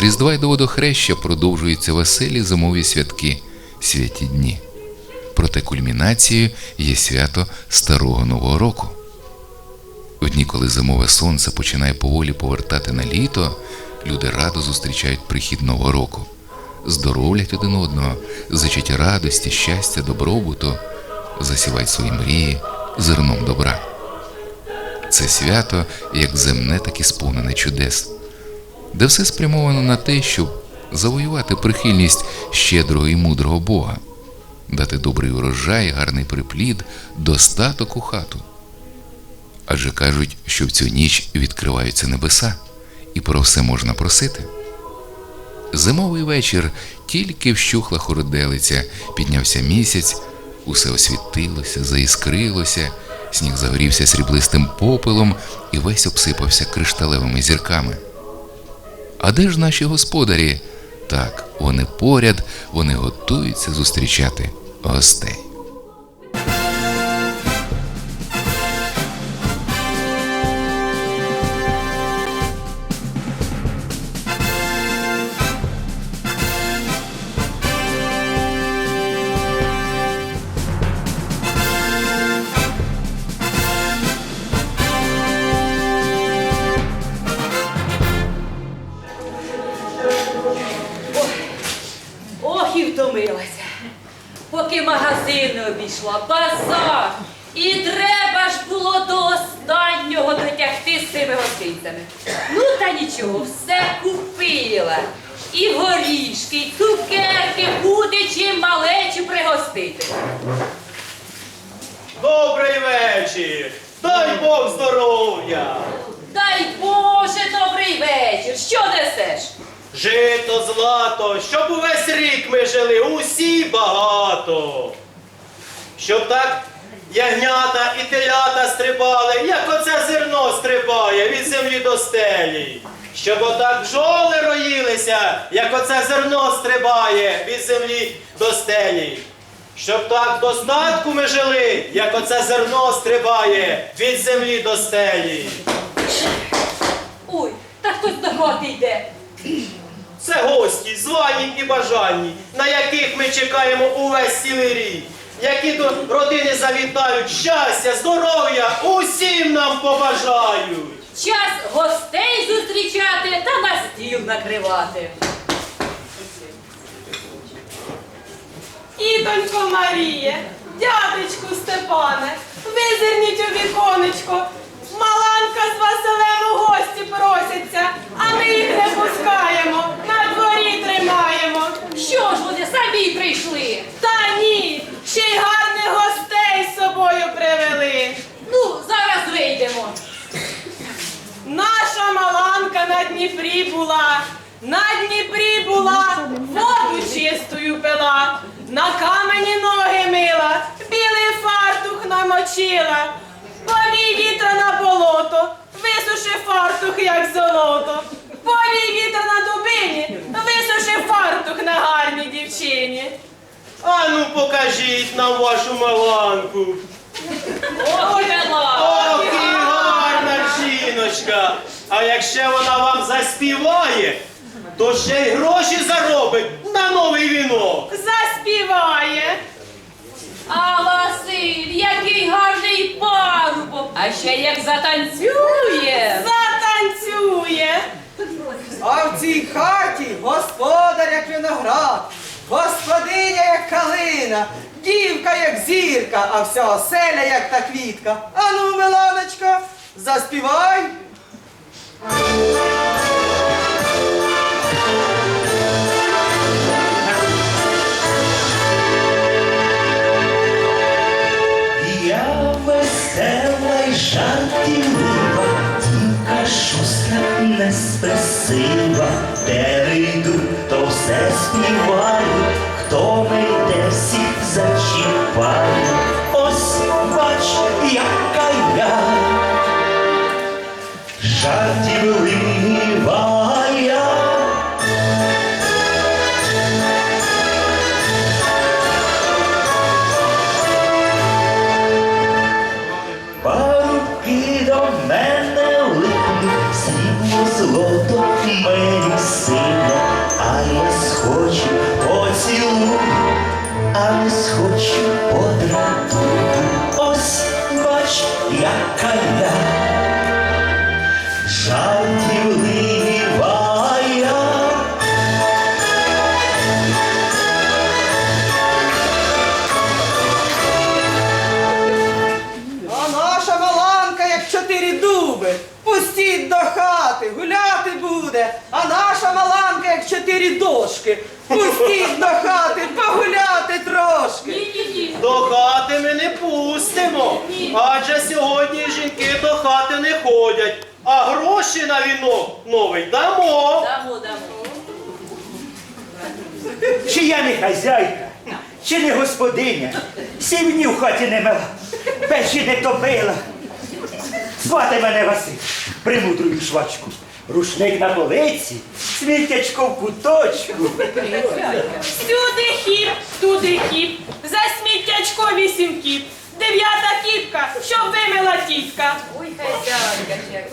Різдва й до водохреща продовжуються веселі зимові святки, святі дні. Проте кульмінацією є свято Старого Нового року. В дні, коли зимове сонце починає поволі повертати на літо, люди радо зустрічають прихід Нового року, здоровлять один одного, зичать радості, щастя, добробуту, засівають свої мрії зерном добра. Це свято як земне, так і сповнене чудес, де все спрямовано на те, щоб завоювати прихильність щедрого і мудрого Бога, дати добрий урожай, гарний приплід, достаток у хату. Адже кажуть, що в цю ніч відкриваються небеса, і про все можна просити. Зимовий вечір тільки вщухла хорделиця, піднявся місяць, усе освітилося, заіскрилося, сніг загорівся сріблистим попелом і весь обсипався кришталевими зірками. А де ж наші господарі? Так, вони поряд, вони готуються зустрічати гостей. Обійшла, базар. І треба ж було до останнього дотягти з цими гостинцями. Ну та нічого, все купила. І горішки, і цукерки, буде чим малечі пригостити. Добрий вечір! Дай Бог здоров'я! Дай Боже, добрий вечір. Що несеш? Жито, злато, щоб увесь рік ми жили, усі багато. Щоб так ягнята і телята стрибали, як оце зерно стрибає від землі до стелі. Щоб отак бджоли роїлися, як оце зерно стрибає від землі до стелі. Щоб так в достатку ми жили, як оце зерно стрибає від землі до стелі. Ой, та хтось до хати йде. Це гості, звані і бажанні, на яких ми чекаємо увесь цілий рік. Які до родини завітають щастя, здоров'я, усім нам побажають. Час гостей зустрічати та на стіл накривати. Ідонько Маріє, дядечку Степане, визирніть у віконечко. Маланка з Василем у гості просяться, а ми їх не пускаємо, на дворі тримаємо. Що ж вони самі прийшли? Та ні, ще й гарних гостей з собою привели. Ну, зараз вийдемо. Наша Маланка на Дніпрі була, на Дніпрі була, воду чистою пила, на камені ноги мила, білий фартух намочила, повій вітра на болото, висуши фартух, як золото, повій вітра на дубині, висуши фартух на гарній дівчині. Ану, покажіть нам вашу маланку. Ох! Ох, жіночка. А якщо вона вам заспіває, то ще й гроші заробить на новий вінок. Заспіває. А Василь, який гарний парубок! А ще як затанцює! Затанцює. А в цій хаті господар як виноград, господиня як калина, дівка як зірка, а вся оселя як та квітка. Ану, Миланочка, заспівай. Я весела й жартівлива, дівка шустра неспесива, де йду, то все співаю, Сина, а я схочу поцілуй, а не схочу. Як дошки. Пустіть до хати, погуляти трошки. Ні-ні-ні. До хати ми не пустимо. Адже сьогодні жінки до хати не ходять. А гроші на вінок новий дамо. Дамо, дамо. Чи я не хазяйка, чи не господиня, сівні в хаті не мила, печі не топила. Звати мене Василь, примудрую швачку. Рушник на полиці, сміттячко в куточку. Сюди хіп, туди хіп, за сміттячко вісім кіп. Дев'ята кіпка, щоб вимила тітка. Ой, хазяйка ж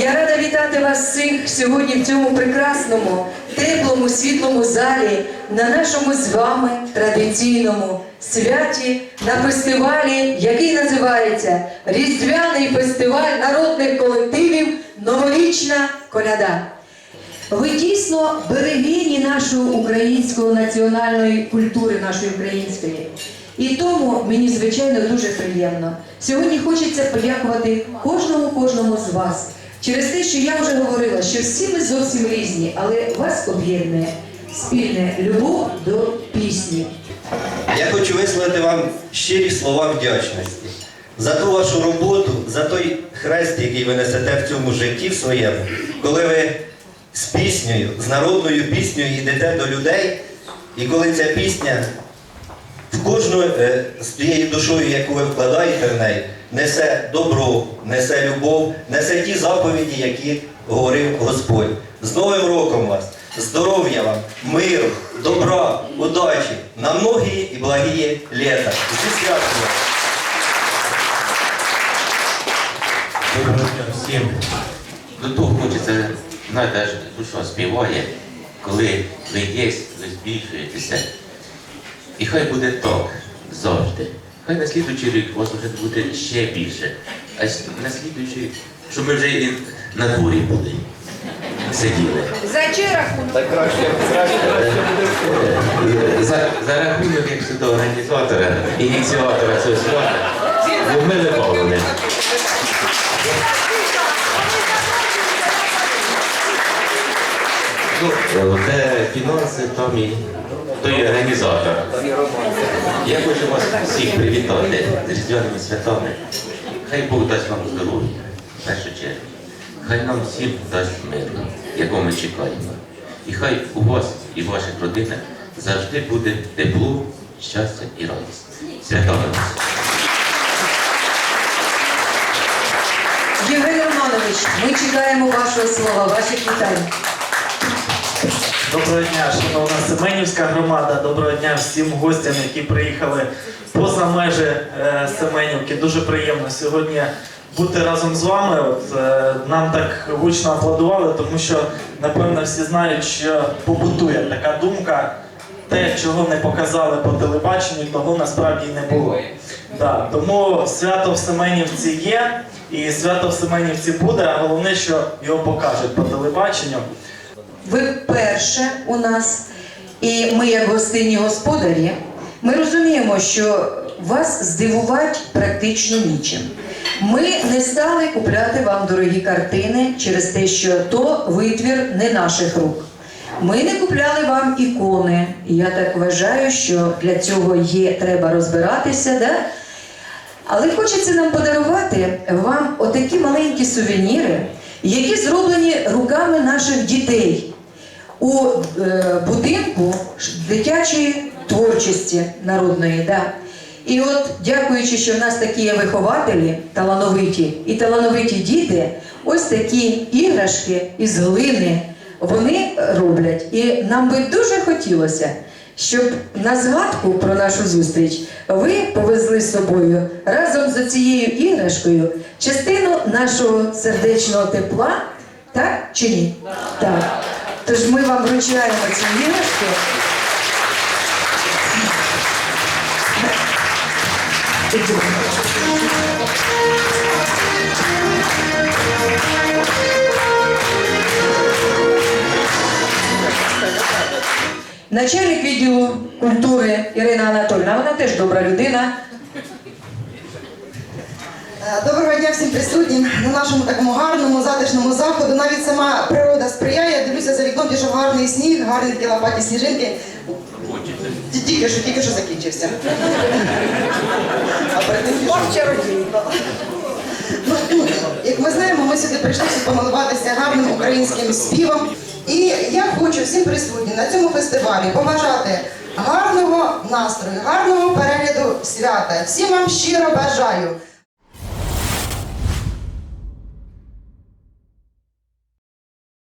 я рада вітати вас всіх сьогодні в цьому прекрасному, теплому, світлому залі на нашому з вами традиційному святі на фестивалі, який називається Різдвяний фестиваль народних колективів Новорічна коляда. Ви дійсно берегині нашої української національної культури, нашої української. І тому мені звичайно дуже приємно. Сьогодні хочеться подякувати кожному кожному з вас через те, що я вже говорила, що всі ми зовсім різні, але вас об'єднує спільне любов до пісні. Я хочу висловити вам щирі слова вдячності за ту вашу роботу, за той хрест, який ви несете в цьому житті в своєму, коли ви з піснею, з народною піснею йдете до людей, і коли ця пісня в кожну е, з тією душою, яку ви вкладаєте в неї, несе добро, несе любов, несе ті заповіді, які говорив Господь. З Новим роком вас! Здоров'я вам, миру, добра, удачі, на многі і благі літа. Зі святом! вас! Доброго дня всім. До того хочеться, знаєте, аж душа співає, коли ви є, ви збільшуєтеся. І хай буде так завжди. Хай на слідуючий рік у вас вже буде ще більше. А на слідуючий, щоб ми вже і на дворі були. Сиділи. За чий рахунок? За, за рахунок, як до організатора, ініціатора цього свята, Людмили Павловни. Ну, де фінанси, там і той організатор. Я хочу вас всіх привітати з різдвяними святами. Хай Бог дасть вам здоров'я, в першу чергу. Хай нам всім дасть мир, якого ми чекаємо. І хай у вас і в ваших родинах завжди буде тепло, щастя і радість. Свята вас! Євген Романович, ми чекаємо вашого слова, ваших вітань. Доброго дня, шановна Семенівська громада. Доброго дня всім гостям, які приїхали поза межі е, Семенівки. Дуже приємно сьогодні бути разом з вами. Е, нам так гучно аплодували, тому що напевно всі знають, що побутує така думка. Те, чого не показали по телебаченню, того насправді не було. Да, тому свято в Семенівці є, і свято в Семенівці буде, а головне, що його покажуть по телебаченню. Ви вперше у нас, і ми, як гостинні господарі, ми розуміємо, що вас здивувати практично нічим. Ми не стали купляти вам дорогі картини через те, що то витвір не наших рук. Ми не купляли вам ікони. Я так вважаю, що для цього є треба розбиратися. Да? Але хочеться нам подарувати вам отакі маленькі сувеніри, які зроблені руками наших дітей у е, будинку дитячої творчості народної. Да. І от, дякуючи, що в нас такі є вихователі, талановиті і талановиті діти, ось такі іграшки із глини вони роблять. І нам би дуже хотілося, щоб на згадку про нашу зустріч ви повезли з собою разом з цією іграшкою частину нашого сердечного тепла, так чи ні? Так. Тож ми вам вручаємо ці іграшки. Начальник відділу культури Ірина Анатольовна, вона теж добра людина. Е, Доброго дня всім присутнім на нашому такому гарному затишному заходу. Навіть сама природа сприяє. Дивлюся за вікном, пішов гарний сніг, гарні такі лопаті сніжинки. Тільки що, тільки що закінчився. А перед тим. Ну, як ми знаємо, ми сюди прийшли помилуватися гарним українським співом. І я хочу всім присутнім на цьому фестивалі побажати гарного настрою, гарного перегляду свята. Всім вам щиро бажаю